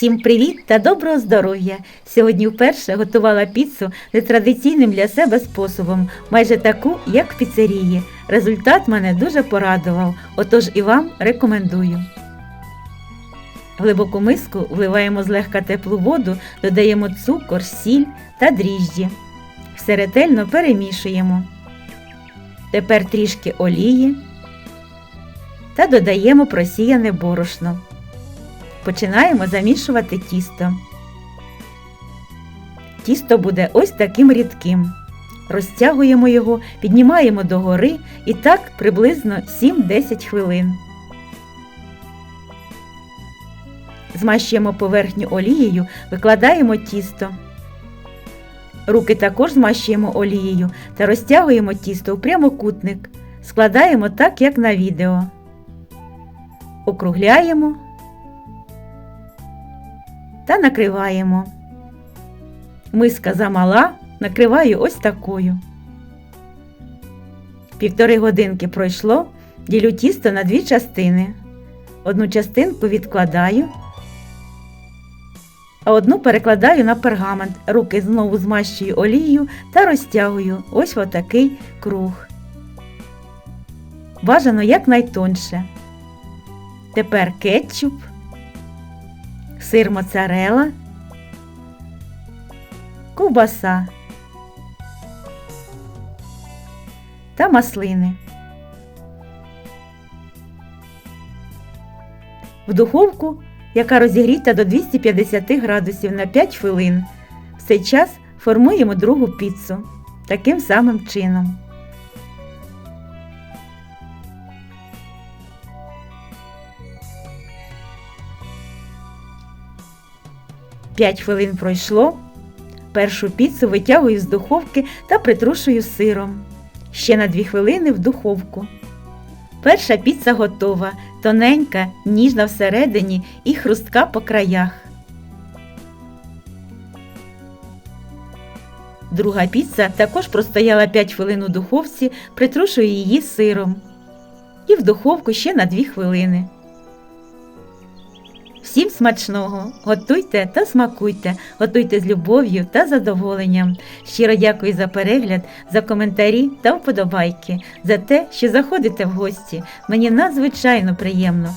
Всім привіт та доброго здоров'я! Сьогодні вперше готувала піцу нетрадиційним для себе способом, майже таку, як в піцерії. Результат мене дуже порадував, отож і вам рекомендую. В глибоку миску вливаємо злегка теплу воду, додаємо цукор, сіль та дріжджі. Все ретельно перемішуємо. Тепер трішки олії та додаємо просіяне борошно. Починаємо замішувати тісто. Тісто буде ось таким рідким. Розтягуємо його, піднімаємо догори і так приблизно 7-10 хвилин. Змащуємо поверхню олією, викладаємо тісто. Руки також змащуємо олією та розтягуємо тісто у прямокутник. Складаємо так, як на відео. Округляємо та накриваємо. Миска замала, накриваю ось такою. Півтори годинки пройшло, ділю тісто на дві частини. Одну частинку відкладаю, а одну перекладаю на пергамент. Руки знову змащую олією та розтягую ось отакий круг. Бажано якнайтонше. Тепер кетчуп сир моцарела, ковбаса та маслини. В духовку, яка розігріта до 250 градусів на 5 хвилин. В цей час формуємо другу піцу таким самим чином. 5 хвилин пройшло. Першу піцу витягую з духовки та притрушую сиром. Ще на 2 хвилини в духовку. Перша піца готова, тоненька, ніжна всередині і хрустка по краях. Друга піца також простояла 5 хвилин у духовці, притрушую її сиром. І в духовку ще на 2 хвилини. Всім смачного! Готуйте та смакуйте, готуйте з любов'ю та задоволенням. Щиро дякую за перегляд, за коментарі та вподобайки, за те, що заходите в гості. Мені надзвичайно приємно.